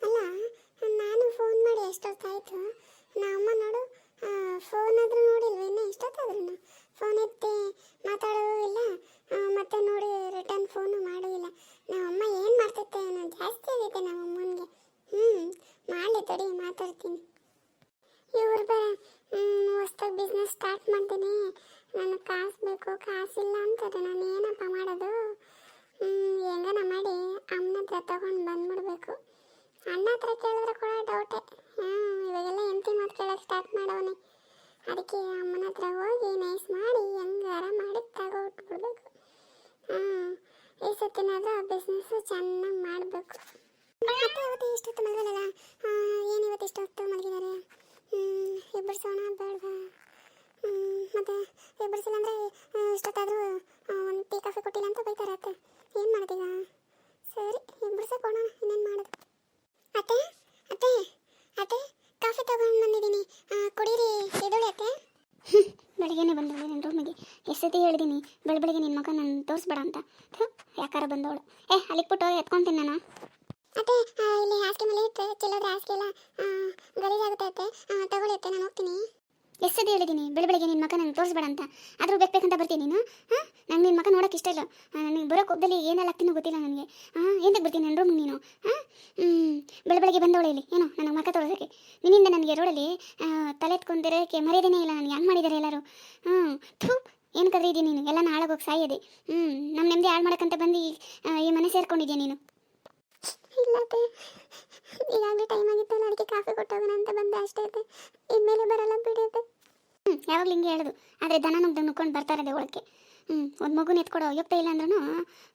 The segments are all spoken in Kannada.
ಅಲ್ಲ ನಾನು ಫೋನ್ ಮಾಡಿ ಎಷ್ಟೊತ್ತಾಯ್ತು? ನಮ್ಮ ನೋಡು ಫೋನ್ ಆದರೂ ನೋಡಿಲ್ವ ಇನ್ನು ಎಷ್ಟೊತ್ತಾದ್ರೂ ಫೋನ್ ಎತ್ತಿ ಮಾತಾಡೋದು ಇಲ್ಲ ಮತ್ತೆ ನೋಡಿ ರಿಟರ್ನ್ ಫೋನು ಮಾಡಿಲ್ಲ ಇಲ್ಲ. ನಮ್ಮಮ್ಮ ಏನು ಮಾಡ್ತೈತೆ ಅನ್ನೋ ಜಾಸ್ತಿ ಆಗೈತೆ ನಮ್ಮಮ್ಮನಿಗೆ ಹ್ಞೂ ಮಾಡಲಿ ತಡಿ, ಮಾತಾಡ್ತೀನಿ. ಇವ್ರು ಬೇರೆ ಹೊಸ್ದಾಗಿ ಬಿಸ್ನೆಸ್ ಸ್ಟಾರ್ಟ್ ಮಾಡ್ತೀನಿ. ನನಗೆ ಕಾಸು ಬೇಕು, ಕಾಸಿಲ್ಲ ಅಂತಾರೆ ನಾನು ಏನಪ್ಪ ಮಾಡೋದು ಹ್ಮ್, ಹೆಂಗನ ಮಾಡಿ ಅಮ್ಮನ ಹತ್ರ ತಗೊಂಡು ಬಂದ್ಬಿಡ್ಬೇಕು. ಅಣ್ಣ ಹತ್ರ ಕೇಳಿದ್ರೆ ಕೂಡ ಡೌಟೆ ಹಾಂ, ಇವಾಗೆಲ್ಲ ಎಂತಿ ಮಾತು ಕೇಳೋಕೆ ಸ್ಟಾರ್ಟ್ ಮಾಡವನೆ. ಅದಕ್ಕೆ ಅಮ್ಮನ ಹತ್ರ ಹೋಗಿ ನೈಸ್ ಮಾಡಿ ಹೆಂಗಾರ ಮಾಡಿ ತಗೊಬಿಟ್ಬಿಡ್ಬೇಕು ಹಾಂ, ಈ ಸತಿನಾದ್ರೂ ಆ ಬಿಸ್ನೆಸ್ಸು ಚೆನ್ನಾಗಿ ಮಾಡಬೇಕು. ಮತ್ತೆ ಇವತ್ತು ಇಷ್ಟೊತ್ತು ಮಲಗಲ್ಲ ಏನು ಇವತ್ತು ಇಷ್ಟೊತ್ತು ಮಲಗಿದ್ದಾರೆ ಇಬ್ಬರಿಸೋಣ ಬೇಡವಾ? ಮತ್ತೆ ಇಬ್ಬರಿಸಿಲ್ಲ ಅಂದರೆ ಇಷ್ಟೊತ್ತಾದರೂ ಒಂದು ಟೀ ಕಾಫಿ ಕೊಟ್ಟಿಲ್ಲ ಅಂತ ಬೈತಾರೆ ಅತ್ತೆ ಏನು ಮಾಡೋದೀಗ ಸರಿ ಇಬ್ಬರಿಸಕೋಣ ಇನ್ನೇನು ಮಾಡೋದು ಅತ್ತೆ ಅತ್ತೆ ಅತ್ತೆ ಕಾಫಿ ತಗೊಂಡು ಬಂದಿದ್ದೀನಿ ಆ, ಕುಡೀರಿ ಎದುಳಿ ಅತ್ತೆ ಬೆಳಿಗ್ಗೆನೆ ಬಂದವಳು ನನ್ನ ರೂಮಿಗೆ ಎಷ್ಟು ಸತಿ ಹೇಳಿದ್ದೀನಿ ಬೆಳ ಬೆಳಿಗ್ಗೆ ನಿನ್ನ ಮಗ ನಾನು ತೋರಿಸ್ಬೇಡ ಅಂತ. ಯಾಕಾರ ಬಂದವಳು. ಏ ಅಲ್ಲಿಗೆ ಬಿಟ್ಟು ಎತ್ಕೊಂತೀನಿ ನಾನು. ಅತ್ತೆ ಇಲ್ಲಿ ಹಾಸಿಗೆ ಮೇಲೆ ಚೆಲ್ಲೋದ್ರೆ ಹಾಸಿಗೆ ಎಲ್ಲ ಗಲೀಜಾಗುತ್ತೆ ಅತ್ತೆ. ತಗೊಳ್ಳಿ ಅತ್ತೆ ನಾನು ಹೋಗ್ತೀನಿ. ಎಷ್ಟು ಸತಿ ಹೇಳಿದ್ದೀನಿ ಬೆಳ ಬೆಳಿಗ್ಗೆ ನಿನ್ನ ಮಗ ನಂಗೆ ತೋರಿಸ್ಬೇಡ ಅಂತ. ಆದರೂ ಬೇಕು ಬೇಕಂತ ಬರ್ತೀನಿ ನೀನು? ಹಾಂ? ನಂಗೆ ನಿನ್ನ ಮಗ ನೋಡೋಕೆ ಇಷ್ಟ ಇಲ್ಲ. ನನಗೆ ಬರೋ ಕೋಪದಲ್ಲಿ ಏನೆಲ್ಲ ಆಗ್ತೀನೋ ಗೊತ್ತಿಲ್ಲ ನನಗೆ. ಹಾಂ ಏನಕ್ಕೆ ಬರ್ತೀನಿ ನನ್ನ ರೂಮ್ ನೀನು? ಹಾಂ? ಹ್ಞೂ ಬೆಳ ಬೆಳಗ್ಗೆ ಬಂದವಳೆ ಇಲ್ಲಿ. ಏನೋ ನನಗೆ ಮಗ ತೋರಿಸೋಕ್ಕೆ. ನಿನ್ನಿಂದ ನನಗೆ ರೋಡಲ್ಲಿ ತಲೆ ಎತ್ಕೊಂಡಿರೋಕ್ಕೆ ಮರ್ಯಾದೆನೇ ಇಲ್ಲ. ನನಗೆ ಹೆಂಗೆ ಮಾಡಿದ್ದಾರೆ ಎಲ್ಲರೂ. ಹ್ಞೂ ಥೂ. ಏನು ಕದ್ರೆ ಇದೆಯಾ ನೀನು? ಎಲ್ಲ ನಾಳಾಗೋಗಿ ಸಾಯೋದೆ ಹ್ಞೂ ನಮ್ಮ ನೆಮ್ಮದಿ ಹಾಳು ಮಾಡೋಕ್ಕಂತ ಬಂದು ಈ ಮನೆ ಸೇರ್ಕೊಂಡಿದ್ಯಾ ನೀನು? ಇಲ್ಲತ್ತೆ ಈಗಾಗಲೇ ಟೈಮ್ ಆಗಿತ್ತಲ್ಲ ಅದಕ್ಕೆ ಕಾಫಿ ಕೊಟ್ಟೋಗೋಣ ಅಂತ ಬಂದೆ ಅಷ್ಟೇ ಐತೆ ಇನ್ಮೇಲೆ ಬರಲ್ಲ ಬಿಡಿಯತ್ತೆ ಹ್ಞೂ ಯಾವಾಗಲೂ ಹಿಂಗೆ ಹೇಳೋದು. ಆದರೆ ದನ ನುಗ್ದು ನುಕ್ಕೊಂಡು ಬರ್ತಾರದೆ ಒಳಕ್ಕೆ. ಹ್ಞೂ ಒಂದು ಮಗುನ ಎತ್ಕೊಡೋ ಯೋಗ್ತ ಇಲ್ಲ ಅಂದ್ರೂ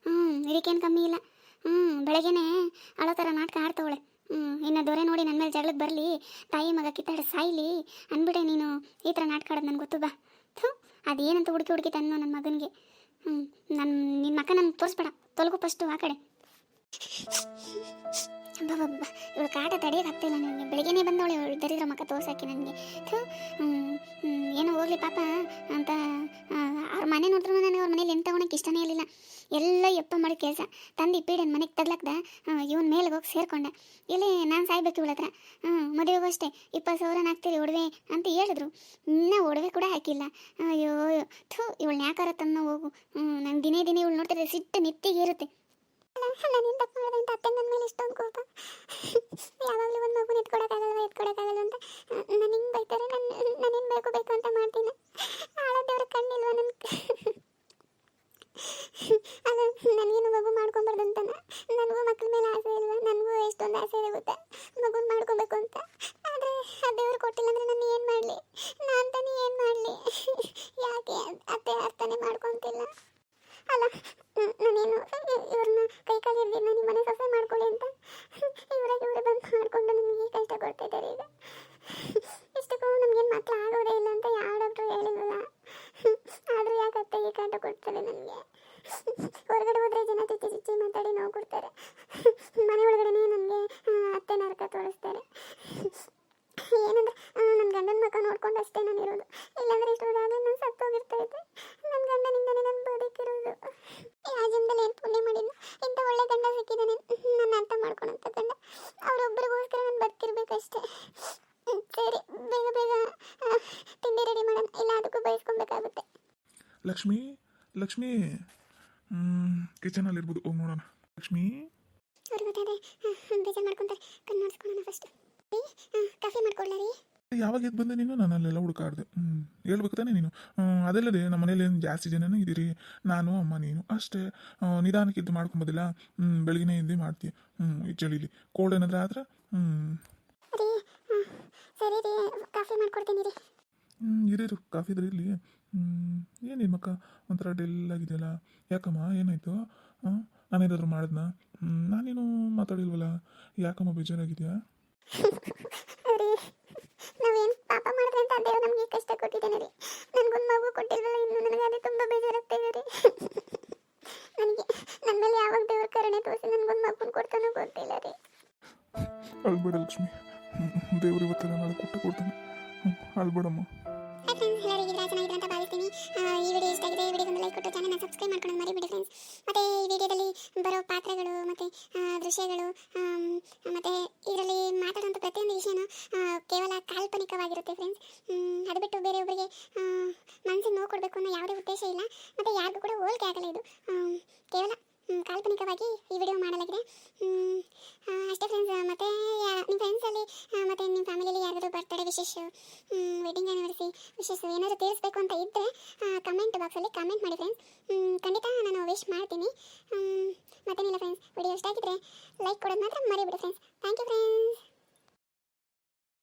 ಹ್ಞೂ ಇದಕ್ಕೇನು ಕಮ್ಮಿ ಇಲ್ಲ. ಹ್ಞೂ ಬೆಳಗ್ಗೆನೆ ಅಳೋ ಥರ ನಾಟಕ ಆಡ್ತವಳೆ ಹ್ಞೂ ಇನ್ನು ದೊರೆ ನೋಡಿ ನನ್ನ ಮೇಲೆ ಜಗಳಕ್ಕೆ ಬರಲಿ ತಾಯಿ ಮಗ ಕಿತ್ತಾಡ ಸಾಯ್ಲಿ ಅಂದ್ಬಿಟ್ಟೆ ನೀನು ಈ ಥರ ನಾಟಕ ಆಡೋದು ನನಗೆ ಗೊತ್ತು ಬಾ. ಥೂ, ಅದೇನಂತ ಹುಡುಕಿ ಹುಡುಕಿ ತನ್ನ ನನ್ನ ಮಗನಿಗೆ. ಹ್ಞೂ ನನ್ನ ನಿನ್ನ ಮಕ್ಕ ನನ್ನ ತೋರಿಸ್ಬೇಡ. ತೊಲಗು ಫಸ್ಟು ಆ ಕಡೆ. ಇವಳು ಕಾಟ ತಡೆಯೋಕ್ಕಾಗ್ತಿಲ್ಲ ನನಗೆ ಬೆಳಿಗ್ಗೆನೇ ಬಂದವಳೆ ಇವಳು. ದರಿದ್ರ ಮಕ್ಕ ತೋರ್ಸಾಕಿ ನನಗೆ ಥೂ ಏನೋ ಹೋಗ್ಲಿ ಪಾಪ ಅಂತ ಅವ್ರ ಮನೆ ನೋಡಿದ್ರು ನನಗೆ ಅವ್ರ ಮನೇಲಿ ಎಂತ ತಗೊಳಕ್ಕೆ ಇಷ್ಟನೇ ಇರಲಿಲ್ಲ. ಎಲ್ಲ ಎಪ್ಪ ಮಾಡಿ ಕೆಲಸ. ತಂದು ಪೀಡನ್ ಮನೆಗೆ ತಗ್ಲಾಕ್ದ ಇವನ್ ಮೇಲೆ ಹೋಗಿ ಸೇರ್ಕೊಂಡೆ. ಇಲ್ಲಿ ನಾನು ಸಾಯ್ಬೇಕು ಇವಳ ಹತ್ರ ಹ್ಞೂ ಮದುವೆಗೂ ಅಷ್ಟೇ. ಇಪ್ಪತ್ತು ಸಾವಿರ ಹಾಕ್ತೀರಿ ಒಡವೆ ಅಂತ ಹೇಳಿದ್ರು. ಇನ್ನ ಒಡವೆ ಕೂಡ ಹಾಕಿಲ್ಲ. ಅಯ್ಯೋ ಥೂ ಇವಳು ಯಾಕಾರ ತನ್ನ ಹೋಗು. ನಂಗೆ ದಿನೇ ದಿನೇ ಇವಳು ನೋಡ್ತಿದ್ರೆ ಸಿಟ್ಟು ನೆತ್ತಿಗೆ ಇರುತ್ತೆ ನನ್ನಿಂದ ತಪ್ಪು ಮಾಡಿದೆ ಅಂತ ಅತ್ತೆ ನನ್ನ ಮೇಲೆ ಇಷ್ಟೊಂದು ಕೋಪ ಯಾವಾಗಲೂ ಒಂದು ಮಗು ಎತ್ಕೊಡಕ್ಕಾಗಲ್ವ ಎತ್ಕೊಡಕ್ಕಾಗಲ್ಲ ಅಂತ ನಾನು ಹಿಂಗೆ ಬೈತಾರೆ ನನ್ನ ನಾನೇನು ಬೇಕು ಬೇಕು ಅಂತ ಮಾಡ್ತೀನಿ ಆಳದೇವ್ರ ಕಣ್ಣಿಲ್ವ ನನ್ನ ಅದು, ನನಗೇನು ಮಗು ಮಾಡ್ಕೊಬಾರ್ದು ಅಂತ ನನಗೂ ಮಕ್ಕಳ ಮೇಲೆ ಆಸೆ ಇಲ್ವಾ? ನನಗೂ ಎಷ್ಟೊಂದು ಆಸೆ ಇದೆ ಗೊತ್ತಾ ಮಗುನ ಮಾಡ್ಕೊಬೇಕು ಅಂತ. ಆದರೆ, ಆ ದೇವ್ರು ಕೊಟ್ಟಿಲ್ಲ ಅಂದರೆ ನಾನು ಏನು ಮಾಡಲಿ ನಾನು ತಾನೇ ಏನು ಮಾಡಲಿ ಯಾಕೆ ಅತ್ತೆ ಅರ್ಥನೇ ಮಾಡ್ಕೊತಿಲ್ಲ ಅಲ್ಲ ನ- ನಾನೇನು ಇವ್ರನ್ನ ಕೈ ಕಾಲು ಹಿಡ್ದು ನಾನು ಮನೆ ಸೊಸೆ ಮಾಡ್ಕೊಳ್ಳಿ ಅಂತ ಇವರಾಗ ಇವರೇ ಬಂದು ಮಾಡಿಕೊಂಡು ನನಗೆ ಕಷ್ಟ ಕೊಡ್ತಾ ಇದ್ದಾರೆ ಈಗ ಇಷ್ಟಕ್ಕೂ ನಮಗೇನು ಮಕ್ಕಳು ಆಗೋದೇ ಇಲ್ಲ ಅಂತ ಯಾವ ಡಾಕ್ಟ್ರು ಹೇಳಿಲ್ವಲ್ಲ ಆದರೂ ಯಾಕತ್ತೆ ಈ ಕಾಟ ಕೊಡ್ತಾರೆ ನನಗೆ ಹೊರಗಡೆ ಹೋದ್ರೆ ಜನ ಚುಚ್ಚಿ ಚುಚ್ಚಿ ಕೊಡ್ತಾರೆ ಮನೆ ಒಳಗಡೆನೇ ನನಗೆ ಅತ್ತೆ ನರಕ ತೋರಿಸ್ತಾರೆ. ಏನಂದ್ರೆ ನನ್ನ ಗಂಡನ ಮಕ್ಕ ನೋಡ್ಕೊಂಡು ಅಷ್ಟೇ ನಾನು ಇರೋದು. ಇಲ್ಲಾಂದ್ರೆ ಇಷ್ಟೊಂದಾದ್ರೆ ನಾನು ಸತ್ತೋಗಿರ್ತಾ ಇದ್ದೆ ನನ್ನ ಗಂಡನಿಂದನೇ ನಾನು ಬದುಕಿರೋದು. ಆ ಏನು ಪುಣ್ಯ ಮಾಡಿದ್ನು, ಇಂಥ ಒಳ್ಳೆ ಗಂಡ ಸಿಕ್ಕಿದ್ದಾನೆ ನನ್ನ ಅರ್ಥ ಮಾಡ್ಕೊಳಂತ ಗಂಡ ಅವರೊಬ್ಬರಿಗೋಸ್ಕರ ನಾನು ಬದುಕಿರ್ಬೇಕಷ್ಟೇ ಸರಿ, ಬೇಗ ಬೇಗ ತಿಂಡಿ ರೆಡಿ ಮಾಡೋಣ. ಇಲ್ಲ, ಅದಕ್ಕೂ ಬಯಸ್ಕೊಬೇಕಾಗುತ್ತೆ ಲಕ್ಷ್ಮಿ ಲಕ್ಷ್ಮಿ ಕಿಚನಲ್ಲಿ ಇರ್ಬೋದು ಹೋಗಿ ನೋಡೋಣ. ಲಕ್ಷ್ಮಿ? ಅವ್ರಿಗೆ ಗೊತ್ತಾದ್ರೆ ಬೇಜಾರು ಮಾಡ್ಕೊಂತಾರೆ. ಕಣ್ಣು ನೋಡ್ಸ್ಕೊಳ್ಳೋಣ ಫಸ್ಟ್ ರೀ ಕಾಫಿ ಮಾಡ್ಕೊಳ್ಳ ರೀ? ಯಾವಾಗ ಎದ್ದು ಬಂದೆ ನೀನು? ನಾನು ಅಲ್ಲೆಲ್ಲ ಹುಡುಕಾಡ್ದೆ. ಹ್ಞೂ ಹೇಳ್ಬೇಕು ತಾನೇ ನೀನು. ಅದಲ್ಲದೆ ನಮ್ಮ ಮನೇಲಿ ಏನು ಜಾಸ್ತಿ ಜನನೇ ಇದ್ದೀರಿ? ನಾನು ಅಮ್ಮ ನೀನು ಅಷ್ಟೇ. ನಿಧಾನಕ್ಕೆ ಇದ್ದು ಮಾಡ್ಕೊಂಬೋದಿಲ್ಲ? ಹ್ಞೂ ಬೆಳಗಿನೇ ಇದ್ದು ಮಾಡ್ತೀಯ? ಹ್ಞೂ ಈ ಚಳಿಲಿ. ಕೋಲ್ಡ್ ಏನಾದ್ರೆ ಆದ್ರೆ? ಹ್ಞೂ ಸರಿ ರೀ ಕಾಫಿ ಮಾಡ್ಕೊಡ್ತೀನಿ ರೀ. ಹ್ಞೂ ಇರೀರು ಕಾಫಿ ಇದ್ರೆ ಇರಲಿ. ಏನಿಲ್ಲ ಮಕ್ಕ? ಒಂಥರ ಡೆಲ್ ಆಗಿದೆಯಲ್ಲ? ಯಾಕಮ್ಮ ಏನಾಯಿತು? ಹಾಂ ನಾನೇನಾದರೂ ಮಾಡಿದ್ನಾ? ನಾನೇನು ಮಾತಾಡಿಲ್ವಲ್ಲ. ಯಾಕಮ್ಮ ಬೇಜಾರಾಗಿದೆಯಾ? ನಾವೇನು ಪಾಪ ಮಾಡಿದ್ರೆ ಅಂತ ದೇವ್ರು ನಮಗೆ ಕಷ್ಟ ಕೊಟ್ಟಿದ್ದಾನೆ ರೀ. ನನಗೊಂದು ಮಗು ಕೊಟ್ಟಿಲ್ವಲ್ಲ ಇನ್ನು ನನಗೆ ಅದೇ ತುಂಬ ಬೇಜಾರಾಗ್ತಿದೆ ರೀ. ನನಗೆ ನನ್ನ ಮೇಲೆ ಯಾವಾಗ ದೇವ್ರ ಕರುಣೆ ತೋರಿಸಿ ನನಗೊಂದು ಮಗುನ ಕೊಡ್ತಾನೋ ಗೊತ್ತಿಲ್ಲ ರೀ. ಅಳ್ಬೇಡ ಲಕ್ಷ್ಮಿ. ದೇವ್ರ ಇವತ್ತೆಲ್ಲ ನಾಳೆ ಕೊಟ್ಟು ಕೊಡ್ತಾನೆ. ಅಳ್ಬೇಡಮ್ಮ. ಹಾಯ್ ಫ್ರೆಂಡ್ಸ್ ಎಲ್ಲರೂ ಹೇಗಿದ್ದೀರಾ? ಚೆನ್ನಾಗಿದ್ದೀರಾ ಅಂತ ಭಾವಿಸ್ತೀನಿ. ಈ ವಿಡಿಯೋ ಇಷ್ಟ ಆಗಿದೆ ಈ ವಿಡಿಯೋಗೊಂದು ಲೈಕ್ ಕೊಟ್ಟು ಚಾನಲ್ನ ಸಬ್ಸ್ಕ್ರೈಬ್ ಮಾಡ್ಕೊಂಡು ಮರಿಬೇಡಿ ಫ್ರೆಂಡ್ಸ್ ಮತ್ತು ಈ ವಿಡಿಯೋದಲ್ಲಿ ಬರೋ ಪಾತ್ರಗಳು, ಮತ್ತು ದೃಶ್ಯಗಳು ಮತ್ತು ಇದರಲ್ಲಿ ಕಾಲ್ಪನಿಕವಾಗಿ ಈ ವಿಡಿಯೋ ಮಾಡಲಾಗಿದೆ. ಅಷ್ಟೇ ಫ್ರೆಂಡ್ಸ್ ಮತ್ತೆ ನಿಮ್ಮ ಫ್ರೆಂಡ್ಸಲ್ಲಿ ಮತ್ತೆ ನಿಮ್ಮ ಫ್ಯಾಮಿಲಿಯಲ್ಲಿ ಯಾರಾದರೂ ಬರ್ತಡೇ ವಿಶೇಷ ವೆಡ್ಡಿಂಗ್ ಆ್ಯನಿವರ್ಸರಿ ವಿಶೇಷ ಏನಾದರೂ ತಿಳಿಸ್ಬೇಕು ಅಂತ ಇದ್ದರೆ ಕಮೆಂಟ್ ಬಾಕ್ಸಲ್ಲಿ ಕಮೆಂಟ್ ಮಾಡಿ ಫ್ರೆಂಡ್ಸ್ ಖಂಡಿತ ನಾನು ವಿಶ್ ಮಾಡ್ತೀನಿ. ಮತ್ತೇನಿಲ್ಲ ಫ್ರೆಂಡ್ಸ್ ವಿಡಿಯೋ ಇಷ್ಟ ಆಗಿದ್ರೆ ಲೈಕ್ ಕೊಡೋದು ಮಾತ್ರ ಮರಿಬಿಡಿ ಫ್ರೆಂಡ್ಸ್ ಥ್ಯಾಂಕ್ ಯು ಫ್ರೆಂಡ್ಸ್